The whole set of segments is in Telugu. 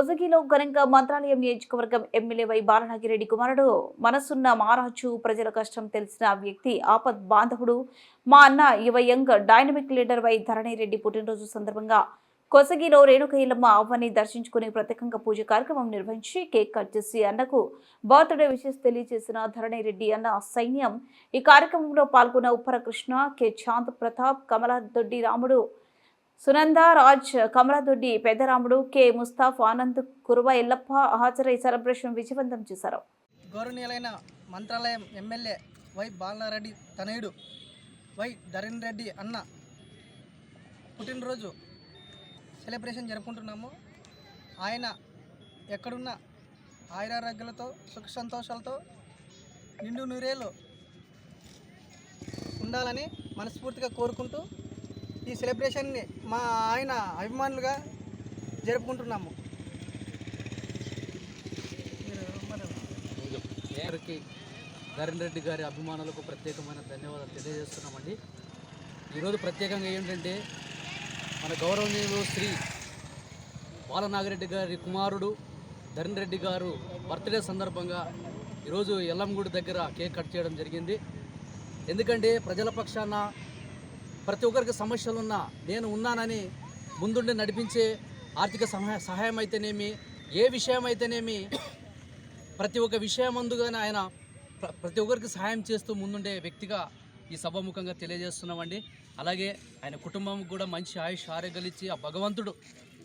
కొసగిలో ఘనంగా మంత్రాలయం నియోజకవర్గం ఎమ్మెల్యే వై బాలనాగిరెడ్డి కుమారుడు. మనసున్న మహారాజు ప్రజల కష్టం తెలిసిన వ్యక్తి ఆపద్ బాంధవుడు. మా అన్న యువ young dynamic leader Y Dharanireddy పుట్టినరోజు సందర్భంగా కొసగిలో రేణుక ఇల్లమ్మ అవ్వని దర్శించుకుని ప్రత్యేకంగా పూజ కార్యక్రమం నిర్వహించి కేక్ కట్ చేసి అన్నకు బర్త్డే విషెస్ తెలియజేసిన ధరణిరెడ్డి అన్న సైన్యం. ఈ కార్యక్రమంలో పాల్గొన్న ఉప్పర కృష్ణ కె. చాంద్ ప్రతాప్ కమలాదొడ్డి రాముడు సునంద రాజ్ కమరాదొడ్డి పెద్దరాముడు కె. ముస్తాఫ్ ఆనంద్ కురువ ఎల్లప్ప ఈ సెలబ్రేషన్ విజయవంతం చేశారు. గౌరవనీయులైన మంత్రాలయం ఎమ్మెల్యే వై. బాలనారెడ్డి తనయుడు వై. ధరణ్ రెడ్డి అన్న పుట్టినరోజు సెలబ్రేషన్ జరుపుకుంటున్నాము. ఆయన ఎక్కడున్న ఆయురారోగ్యాలతో సుఖ సంతోషాలతో నిండు నూరేలు ఉండాలని మనస్ఫూర్తిగా కోరుకుంటూ ఈ సెలబ్రేషన్ని మా ఆయన అభిమానులుగా జరుపుకుంటున్నాము. గారికి ధరణ్ రెడ్డి గారి అభిమానులకు ప్రత్యేకమైన ధన్యవాదాలు తెలియజేస్తున్నామండి. ఈరోజు ప్రత్యేకంగా ఏంటంటే మన గౌరవనీయులు శ్రీ బాలనాగిరెడ్డి గారి కుమారుడు ధరణ్ రెడ్డి గారు బర్త్డే సందర్భంగా ఈరోజు ఎల్లంగూడి దగ్గర కేక్ కట్ చేయడం జరిగింది. ఎందుకంటే ప్రజల పక్షాన ప్రతి ఒక్కరికి సమస్యలున్నా నేను ఉన్నానని ముందుండి నడిపించే ఆర్థిక సహాయ సహాయం అయితేనేమి ఏ విషయం అయితేనేమి ప్రతి ఒక్క విషయం ముందుగానే ఆయన ప్ర- ప్రతి ఒక్కరికి సహాయం చేస్తూ ముందుండే వ్యక్తిగా ఈ సభాముఖంగా తెలియజేస్తున్నామండి. అలాగే ఆయన కుటుంబం కూడా మంచి ఆయుష్ ఆరోగ్యాలు ఇచ్చి ఆ భగవంతుడు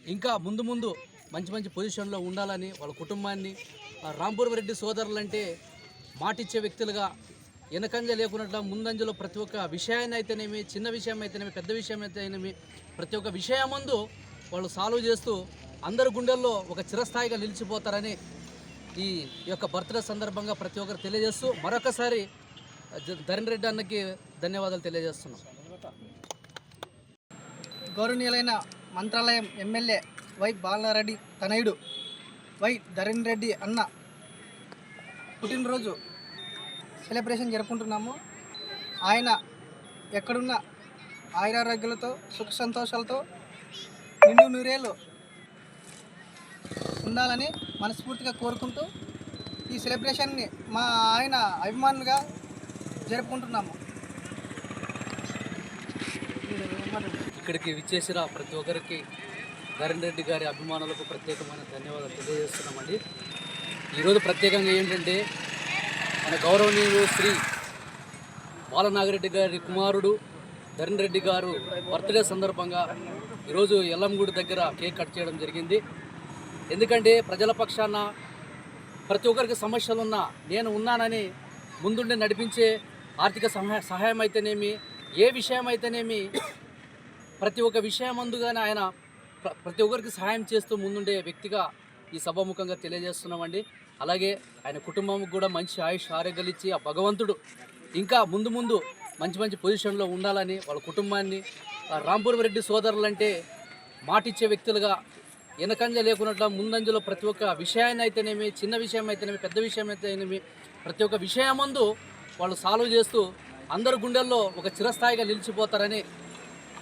ఇంకా ముందు ముందు మంచి మంచి పొజిషన్లో ఉండాలని వాళ్ళ కుటుంబాన్ని రాంపూర్వ రెడ్డి సోదరులంటే మాటిచ్చే వ్యక్తులుగా వెనకంజ లేకుండా ముందంజలో ప్రతి ఒక్క విషయాన్ని అయితేనేమి చిన్న విషయం అయితేనేమి పెద్ద విషయం అయితేనేమి ప్రతి ఒక్క విషయం ముందు వాళ్ళు సాల్వ్ చేస్తూ అందరి గుండెల్లో ఒక చిరస్థాయిగా నిలిచిపోతారని ఈ యొక్క బర్త్డే సందర్భంగా ప్రతి ఒక్కరు తెలియజేస్తూ మరొకసారి ధరణ్ రెడ్డి అన్నకి ధన్యవాదాలు తెలియజేస్తున్నాం. గౌరవనీయులైన మంత్రాలయం ఎమ్మెల్యే వై బాలారెడ్డి తనయుడు వై ధరణ్ రెడ్డి అన్న పుట్టినరోజు సెలబ్రేషన్ జరుపుకుంటున్నాము. ఆయన ఎక్కడున్న ఆయురారోగ్యాలతో సుఖ సంతోషాలతో నిండు నూరేళ్ళు ఉండాలని మనస్ఫూర్తిగా కోరుకుంటూ ఈ సెలబ్రేషన్ని మా ఆయన అభిమానులుగా జరుపుకుంటున్నాము. ఇక్కడికి విచ్చేసిన ప్రతి ఒక్కరికి ధరణ్ రెడ్డి గారి అభిమానులకు ప్రత్యేకమైన ధన్యవాదాలు తెలియజేస్తున్నామండి. ఈరోజు ప్రత్యేకంగా ఏంటంటే మన గౌరవనీయులు శ్రీ బాలనాగిరెడ్డి గారి కుమారుడు ధరణ్ రెడ్డి గారు బర్త్డే సందర్భంగా ఈరోజు ఎల్లంగూడి దగ్గర కేక్ కట్ చేయడం జరిగింది. ఎందుకంటే ప్రజల పక్షాన ప్రతి ఒక్కరికి సమస్యలున్నా నేను ఉన్నానని ముందుండి నడిపించే ఆర్థిక సహాయ సహాయం అయితేనేమి ఏ విషయం అయితేనేమి ప్రతి ఒక్క విషయం అందుగానే ఆయన ప్ర- ప్రతి ఒక్కరికి సహాయం చేస్తూ ముందుండే వ్యక్తిగా ఈ సభాముఖంగా తెలియజేస్తున్నామండి. అలాగే ఆయన కుటుంబం కూడా మంచి ఆయుష్ ఆరోగ్యాలు ఇచ్చి ఆ భగవంతుడు ఇంకా ముందు ముందు మంచి మంచి పొజిషన్లో ఉండాలని వాళ్ళ కుటుంబాన్ని రాంపూర్ రెడ్డి సోదరులు అంటే మాటిచ్చే వ్యక్తులుగా వెనకంజ లేకున్నట్ల ముందంజలో ప్రతి ఒక్క విషయాన్ని అయితేనేమి చిన్న విషయం అయితేనేమి పెద్ద విషయం అయితేనేమి ప్రతి ఒక్క విషయం ముందు వాళ్ళు సాల్వ్ చేస్తూ అందరు గుండెల్లో ఒక చిరస్థాయిగా నిలిచిపోతారని